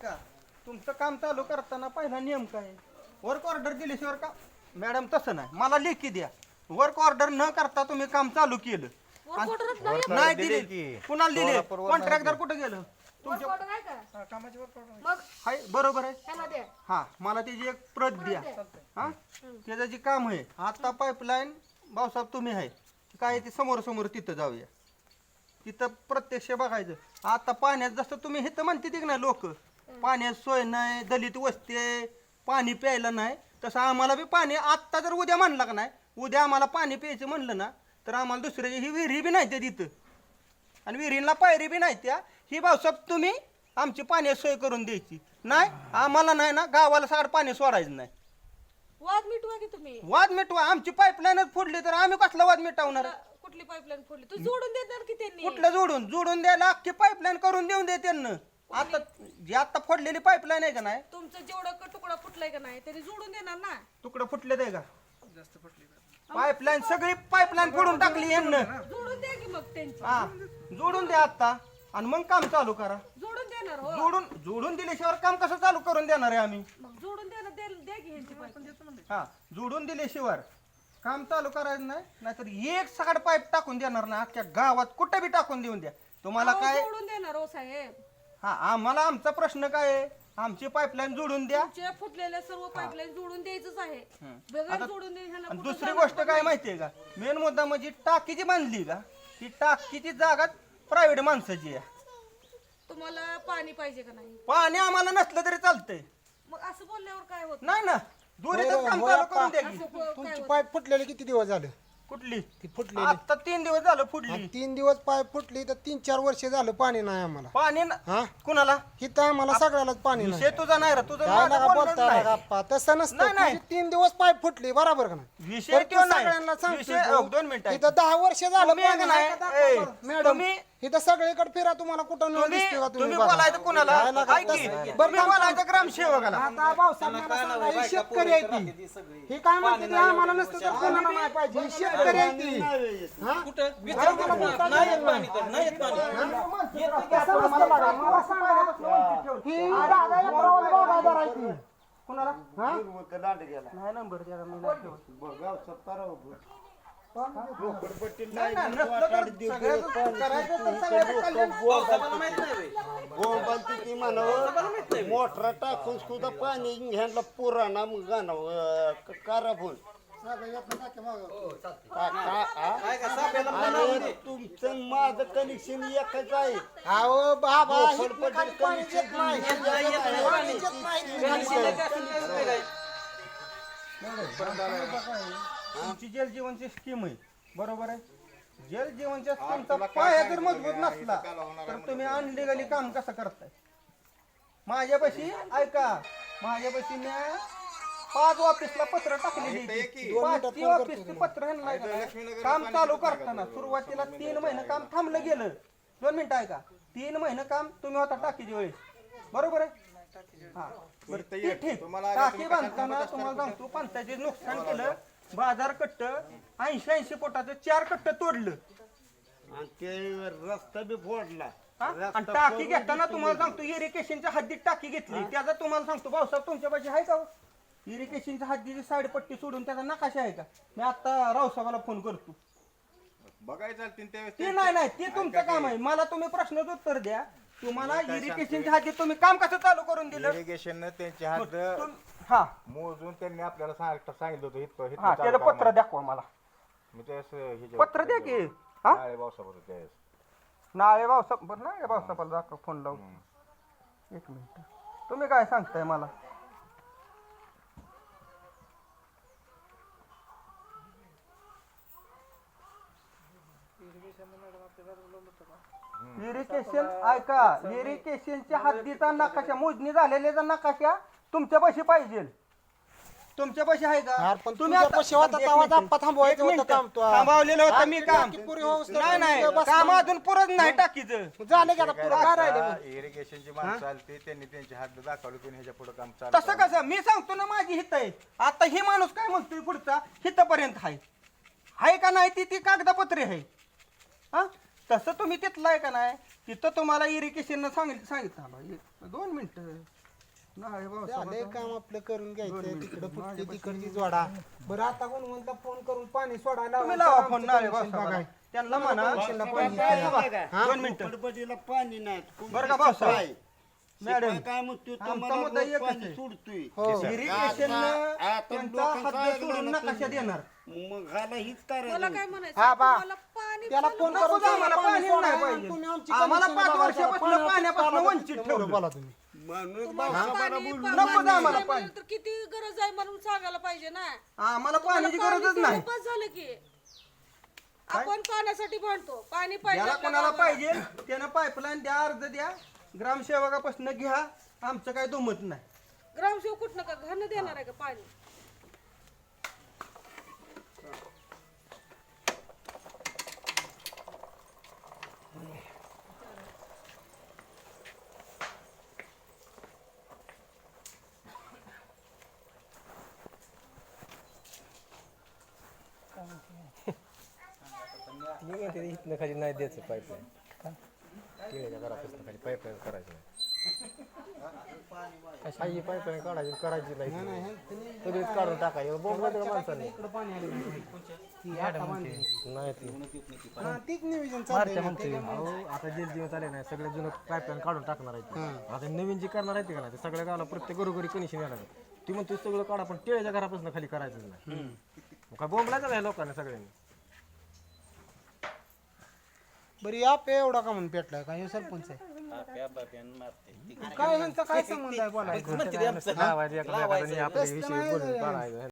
ऐका तुमचं काम चालू करताना पहिला नियम काय वर्क ऑर्डर दिल्याशिवाय का? मॅडम तसं नाही. मला लेखी द्या. वर्क ऑर्डर न करता तुम्ही काम चालू केलं. आणि- नाही नाही दिली की. कुणाला दिले? सोलापूर वरनं कॉन्ट्रॅक्टर कुठे गेलं? तुमच्या Work order आहे का? कामाची वर्क ऑर्डर मग हाय बरोबर आहे. ह्याला द्या हा मला त्याची एक प्रत द्या. हा? त्याचं जे काम आहे आता पाईपलाईन भाऊसाहेब तुम्ही आहे. काय ते समोर समोर तिथं जाऊया. तिथं प्रत्यक्ष बघायचं. आता पाण्यात जसं तुम्ही हे तर म्हणते की नाही लोक पाण्यात सोय नाही दलित वस्ती आहे पाणी प्यायला नाही. तसं आम्हाला बी पाणी आत्ता जर उद्या म्हणलं का नाही उद्या आम्हाला पाणी प्यायचं म्हणलं ना तर आम्हाला दुसऱ्याची ही विहिरी बी नाही त्या तिथं. आणि विहिरीला पायरी बी नाही त्या. ही भाऊसाहेब तुम्ही आमची पाण्याची सोय करून द्यायची. नाही आम्हाला नाही ना गावाला साड पाणी सोडायचं नाही. वाद मिटवा की तुम्ही? वाद मिटवा. आमची पाईपलाईनच फुडली तर आम्ही कसला वाद मिटवणार? कुठली पाईपलाईन फोडली? तू जोडून देणार की त्यांनी? कुठलं जोडून? जोडून द्यायला अख्खी पाईपलाईन करून देऊन दे त्यांना. आता जी आता फोडलेली पाईपलाईन आहे का नाही? तुमचं जेवढं क- तुकडा फुटलाय का नाही त्यांनी जोडून देणार ना. तुकडं फुटले ते का? जास्त फुटली पाईपलाईन सगळी पाईपलाईन फोडून टाकली यांना. जोडून द्या की मग त्यांची. हा जोडून द्या आता. आणि मग काम चालू करा. जोडून देणार हो. जोडून जोडून दिल्याशिवाय काम कसं चालू करून देणार आहे आम्ही? मग जोडून देणार द्या द्या की ह्यांची pipeline. हा जोडून दिल्याशिवाय काम चालू करायचं नाही नाहीतर एक सकाळ पाईप टाकून देणार ना अख्ख्या गावात कुठे बी टाकून देऊन द्या. तुम्हाला अहो, काय जोडून देणार हो साहेब. हा आम्हाला आमचा प्रश्न काय आहे? आमची पाईपलाईन जोडून द्या. तुमचे फुटलेल्या सर्व पाईपलाईन जोडून द्यायचंच आहे. बगैर आता- जोडून दे ह्याला आणि कुठं दुसरी गोष्ट काय. माहितीये का? मेन मुद्दा म्हणजे टाकी जी बांधली का? ती टाकीची जागा प्रायव्हेट माणसाची आहे. तुम्हाला पाणी पाहिजे का नाही? पाणी आम्हाला नसलं तरी चालतंय. मग असं बोलल्यावर काय होत? नाही ना. दुरीतच होय, काम होय, चालू करून द्या असं की प- काय तुमची होत? पाईप फुटलेली किती दिवस झाले? कुठली ती फुटलेली. आता तीन दिवस झालं आणि तीन दिवस पाईप फुटली तर तीन चार वर्ष झालं पाणी नाही आम्हाला. पाणी न- हा? कुणाला? इथं आम्हाला सगळ्यालाच पाणी नाही. विषय तुझा नाही रा तुझं काय माझं नका बोलणंच बोलता नाही. तसं नसतं. नाही, नाही. तुझी तीन दिवस पाईप फुटली बरोबर का नाही? विषय तर तो तू नाही. सगळ्यांना विषय सांगतो अहो, दोन मिनिटं इथं दहा वर्ष झालं तुम्ही पाणी नाही ए. मॅडम. तुम्ही- इथं सगळीकडे फिरा तुम्हाला कुठं न तुम्ही दिसते का तुम्ही बघा. बोलायचं कुणाला? काय नका ऐक की, तसं- तुम्ही बोलायचं ग्रामसेवकाला. आता भाऊसाहेब मला सांगा, ही शेतकरी आहे ती. ही काय म्हणते ती आम्हाला नसतं तर कोणाला नाही पाहिजे. ही शेतकरी आहे ती. हा? आम्हाला बोलता येत नाही. कसं नसतं. बघा, मला सांगा. ही. दादा एकरावर बागायदार आहे ती. कुणाला? हा? नाही नंबर द्या मी नाही ठेवत. नाही ना, नसलं तर सगळ्याचं करायचं तर सगळ्याचं कल्याण. बोंबांती ती म्हणावं मोटरा टाकून सुद्धा पाणी घ्यायला पुराणा मग गाणं काराभून आणि तुमचं माझं कनेक्शन एकच आहे. अहो बाबा ही भोकरपट्टी खाली पाणी येत नाही. पाणी. येत नाही. तुमची जल जीवनची स्कीम आहे. बरोबर आहे? जल जीवनच्या स्कीमचा पाया जर मजबूत नसला तर तुम्ही अनलिगली काम कसं करताय? माझ्यापाशी ऐका. माझ्यापाशी म्या पाच ऑफिसला पत्र टाकलेली पाचही ऑफिसचे पत्र ह्यांना ऐका ना. काम चालू करताना सुरुवातीला तीन महिने काम थांबलं गेलं. दोन मिनिटं ऐका. तीन महिने काम तुम्ही होता टाकीच्या वेळेस बरोबर आहे? हा. बरं, ते ठीक टाकी बांधताना तुम्हाला सांगतो पंचायतीत नुकसान केलं. बाजार कट्ट ऐंशी ऐंशी पोटाचं चार कट्ट तोडलं. आणि ते रस्ता बी फोडला. हा? आणि टाकी घेताना तुम्हाला सांगतो इरिगेशनच्या हद्दीत टाकी घेतली. त्याचा तुम्हाला सांगतो भाऊसाहेब तुमच्या पाशी आहे का हो? इरिगेशनच्या हद्दीची साईड पट्टी सोडून त्याचा नकाशा आहे का? मी आता रावसाहेबाला फोन करतो. बघायचं तीन त्यावेळेस ते नाही नाही ते तुमचं काम आहे. मला तुम्ही प्रश्नाचं उत्तर द्या. तुम्हाला इरिगेशनच्या हद्दीत तुम्ही काम कसं चालू करून दिलं? इरिगेशन त्यांचे हात तुम- हा. मोजून त्यांनी आपल्याला सांग- सांगितलं होतं हा चालू त्याचं पत्र. दाखवा मला. मी हे जे- पत्र द्या की हा? नाळे होते त्यावेळेस. नाळे भाऊसाहेब बरं नाळे भाऊसाहेबाला दाखव फोन लावून. एक मिनिट. तुम्ही काय सांगताय मला? इरिगेशन ऐका इरिगेशनच्या हद्दीचा नकाशा मोजणी झालेल्याचा नकाशा तुमच्या पाशी पाहिजे. तुमच्या पाशी आहे का? पण तुम्ही आता- तुझ्यापाशी होता एक तेव्हा मिनिट. आप्पा थांबवायचं एक होतं मिनिट. काम तो. थांबवलेलं होतं मी काम. टाकी पुरी होऊस तर नाही नाही. बस. काम अजून पुरत नाही टाकीचं. झालं की आता पुरं काय राहिलं मग? इरिगेशनची माणसं आली ते त्यांनी त्यांचे हात दाखवले की ह्याच्या पुढे काम चालू तसं कसं? मी सांगतो ना माझी हित आहे. आता ही माणूस काय म्हणतोय पुढचा? हितपर्यंत आहे. आहे का नाही ती ती कागदपत्रे आहे. हा? तसं तुम्ही तिथलं आहे का नाही? तिथं तुम्हाला इरिगेशन सांगितलं सांगितलं. एक- दोन मिनिटं. नाही झालंय भाऊ काम आपलं करून घ्यायचं तिकडं फुटते तिकडची जोडा बरं आता कोण म्हणता फोन करून पाणी सोडायला तुम्ही लावा. फोन नाळे बघाय. त्यांना म्हणा पाणी द्या. दोन मिनिटं गणपतीला पाणी नाही बरं का? शिपाई. मॅडम, शिपाई काय म्हणतो आमचा तुम्हाला मुद्दा रोज एकच पाणी आहे. सोडतोय हो. इरिगेशन आता- आता त्यांचा लोकांचं हद्द ऐकलं सोडून ना नकाशा तुम्ही. देणार मग ह्याला हीच मला करायचं काय म्हणायचं हा, बा. तुम्हाला पाणी त्याला पण फोन नको करून जाऊ. आम्हाला पाणी पाणी सोडा. नाही पाहिजे. तुम्ही आमची आम्हाला पाच बघा. वर्षापासून पाण्यापासून वंचित ठेवलं. बोला तुम्ही माणूस तुम्हाला भावसाहेबाला पाणी- बोलू पाणी नको जा आम्हाला नाही पाणी. मिळालं तर किती गरज आहे म्हणून सांगायला पाहिजे ना. आम्हाला पाण्याची तुम्हाला गरजच पाणी नाही. तेवढं बस झालं की. आपण पाण्यासाठी भांडतो पाणी पाहिजे ज्याला आपल्या कोणाला गावाला. पाहिजे त्यानं पाईपलाईन द्या अर्ज द्या ग्रामसेवकापासून घ्या आमचं काय दुमत नाही. ग्रामसेवक कुठनं का? घरनं देणार आहे का पाणी? खाली नाही द्यायचं पाईपलाईन टिळेच्या घरापासून खाली पाईपलाईन करायचं नाही. काही पाईपलाईन काढायची करायची नाही. कधीच काढून टाकायचं बोंबला माणसाने इकडं पाणी आलं नाही. ती आता हा, तीच नियोजन. अहो जे दिवस आले नाही सगळे जुनं पाईपलाईन काढून टाकणार आहेत आता नवीन जे करणार आहेत का नाही ते सगळ्या गावाला प्रत्येक घरोघरी कनेक्शन येणार आहे. ती म्हणतो सगळं काढा पण टिळेच्या घरापासून खाली करायचं नाही. मग काय बोंबलायचं नाही लोकांना सगळ्यांनी? बरं या पे एवढा का म्हणून पेटलाय? काय हे सरपंच आहे? काय ह्यांचा काय संबंध आहे बोलायचं? लावायचं एकमेकांना आणि आपले तसं विषय बोलून. काढायचं